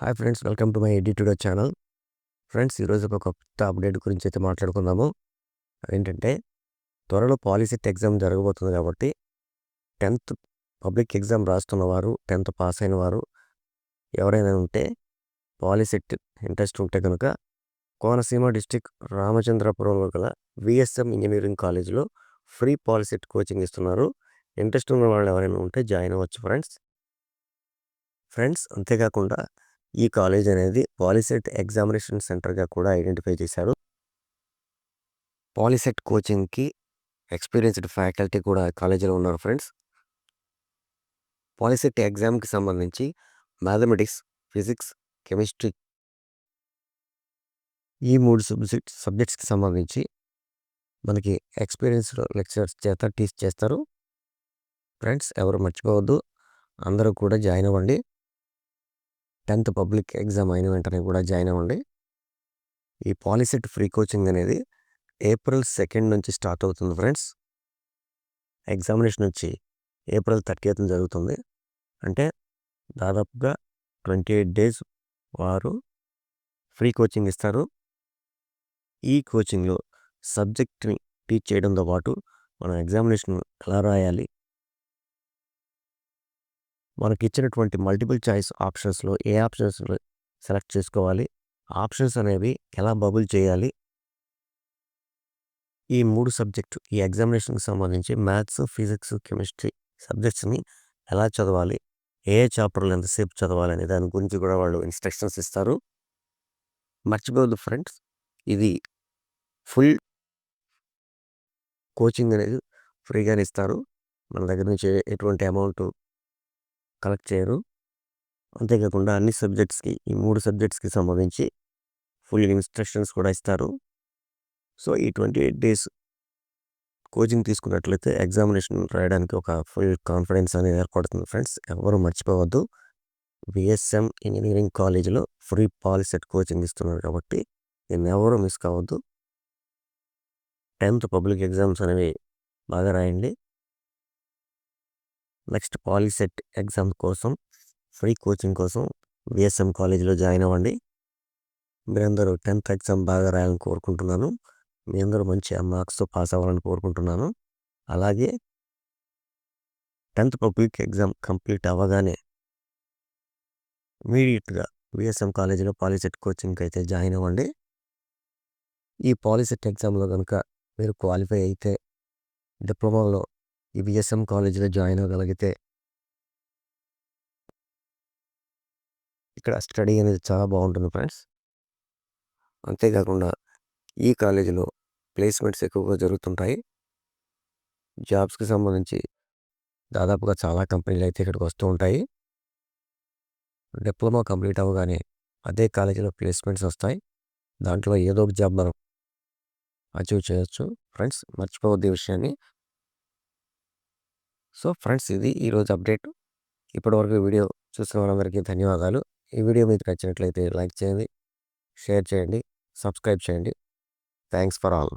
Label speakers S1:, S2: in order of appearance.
S1: Hi friends welcome to my edited channel. Friends ఈరోజు ఒక కొత్త అప్డేట్ గురించి అయితే మాట్లాడుకుందాము. అదేంటంటే త్వరలో పాలిసెట్ ఎగ్జామ్ జరగబోతుంది కాబట్టి టెన్త్ పబ్లిక్ ఎగ్జామ్ రాస్తున్న వారు టెన్త్ పాస్ అయిన వారు ఎవరైనా ఉంటే పాలిసెట్ ఇంట్రెస్ట్ ఉంటే కనుక కోనసీమ డిస్టిక్ రామచంద్రపురంలో గల విఎస్ఎం ఇంజనీరింగ్ కాలేజీలో ఫ్రీ పాలిసెట్ కోచింగ్ ఇస్తున్నారు. ఇంట్రెస్ట్ ఉన్న వాళ్ళు ఎవరైనా ఉంటే జాయిన్ అవ్వచ్చు ఫ్రెండ్స్. ఫ్రెండ్స్ అంతేకాకుండా ఈ కాలేజ్ అనేది పాలిసెట్ ఎగ్జామినేషన్ సెంటర్గా కూడా ఐడెంటిఫై చేశారు. పాలిసెట్ కోచింగ్కి ఎక్స్పీరియన్స్డ్ ఫ్యాకల్టీ కూడా కాలేజీలో ఉన్నారు ఫ్రెండ్స్. పాలిసెట్ ఎగ్జామ్కి సంబంధించి మ్యాథమెటిక్స్ ఫిజిక్స్ కెమిస్ట్రీ ఈ మూడు సబ్జెక్ట్ సబ్జెక్ట్స్కి సంబంధించి మనకి ఎక్స్పీరియన్స్డ్ లెక్చరర్స్ చేత టీచ్ చేస్తారు. ఫ్రెండ్స్ ఎవరు మర్చిపోవద్దు. అందరూ కూడా జాయిన్ అవ్వండి. టెన్త్ పబ్లిక్ ఎగ్జామ్ అయిన వెంటనే కూడా జాయిన్ అవ్వండి. ఈ పాలిసెట్ ఫ్రీ కోచింగ్ అనేది ఏప్రిల్ సెకండ్ నుంచి స్టార్ట్ అవుతుంది ఫ్రెండ్స్. ఎగ్జామినేషన్ వచ్చి ఏప్రిల్ థర్టీ జరుగుతుంది. అంటే దాదాపుగా ట్వంటీ ఎయిట్ డేస్ వారు ఫ్రీ కోచింగ్ ఇస్తారు. ఈ కోచింగ్లో సబ్జెక్ట్ని టీచ్ చేయడంతో పాటు మనం ఎగ్జామినేషన్ ఎలా రాయాలి మనకి ఇచ్చినటువంటి మల్టిపుల్ చాయిస్ ఆప్షన్స్లో ఏ ఆప్షన్స్ సెలెక్ట్ చేసుకోవాలి ఆప్షన్స్ అనేవి ఎలా బబుల్ చేయాలి? ఈ మూడు సబ్జెక్టు ఈ ఎగ్జామినేషన్కి సంబంధించి మ్యాథ్స్ ఫిజిక్స్ కెమిస్ట్రీ సబ్జెక్ట్స్ని ఎలా చదవాలి ఏ చాప్టర్లు ఎంతసేపు చదవాలి అనే దాని గురించి కూడా వాళ్ళు ఇన్స్ట్రక్షన్స్ ఇస్తారు. మర్చిపోవద్దు ఫ్రెండ్స్ ఇది ఫుల్ కోచింగ్ అనేది ఫ్రీగానే ఇస్తారు. మన దగ్గర నుంచి ఎటువంటి అమౌంట్ కలెక్ట్ చేయరు. అంతేకాకుండా అన్ని సబ్జెక్ట్స్కి ఈ మూడు సబ్జెక్ట్స్కి సంబంధించి ఫుల్ ఇన్స్ట్రక్షన్స్ కూడా ఇస్తారు. సో ఈ ట్వంటీ ఎయిట్ డేస్ కోచింగ్ తీసుకున్నట్లయితే ఎగ్జామినేషన్ రాయడానికి ఒక ఫుల్ కాన్ఫిడెన్స్ అనేది ఏర్పడుతుంది ఫ్రెండ్స్. ఎవరు మర్చిపోవద్దు. విఎస్ఎం ఇంజనీరింగ్ కాలేజీలో ఫ్రీ పాలిసెట్ కోచింగ్ ఇస్తున్నారు కాబట్టి దీన్ని ఎవరు మిస్ కావద్దు. టెన్త్ పబ్లిక్ ఎగ్జామ్స్ అనేవి బాగా రాయండి. నెక్స్ట్ పాలిసెట్ ఎగ్జామ్ కోసం ఫ్రీ కోచింగ్ కోసం విఎస్ఎం కాలేజీలో జాయిన్ అవ్వండి. మీరందరూ టెన్త్ ఎగ్జామ్ బాగా రాయాలని కోరుకుంటున్నాను. మీ అందరూ మంచి మార్క్స్తో పాస్ అవ్వాలని కోరుకుంటున్నాను. అలాగే టెన్త్ పబ్లిక్ ఎగ్జామ్ కంప్లీట్ అవ్వగానే ఇమీడియట్గా విఎస్ఎం కాలేజీలో పాలిసెట్ కోచింగ్కి అయితే జాయిన్ అవ్వండి. ఈ పాలిసెట్ ఎగ్జామ్లో కనుక మీరు క్వాలిఫై అయితే డిప్లొమాలో ఈ బిఎస్ఎం కాలేజీలో జాయిన్ అవ్వగలిగితే ఇక్కడ స్టడీ అనేది చాలా బాగుంటుంది ఫ్రెండ్స్. అంతేకాకుండా ఈ కాలేజీలో ప్లేస్మెంట్స్ ఎక్కువగా జరుగుతుంటాయి. జాబ్స్కి సంబంధించి దాదాపుగా చాలా కంపెనీలు అయితే ఇక్కడికి వస్తూ ఉంటాయి. డిప్లొమా కంప్లీట్ అవ్వగానే అదే కాలేజీలో ప్లేస్మెంట్స్ వస్తాయి. దాంట్లో ఏదో ఒక జాబ్ మనం అచీవ్ చేయొచ్చు. ఫ్రెండ్స్ మర్చిపోవద్దు ఈ విషయాన్ని. సో ఫ్రెండ్స్ ఇది ఈరోజు అప్డేట్. ఇప్పటివరకు వీడియో చూసిన వాళ్ళందరికీ ధన్యవాదాలు. ఈ వీడియో మీకు నచ్చినట్లయితే లైక్ చేయండి షేర్ చేయండి సబ్స్క్రైబ్ చేయండి. Thanks for all.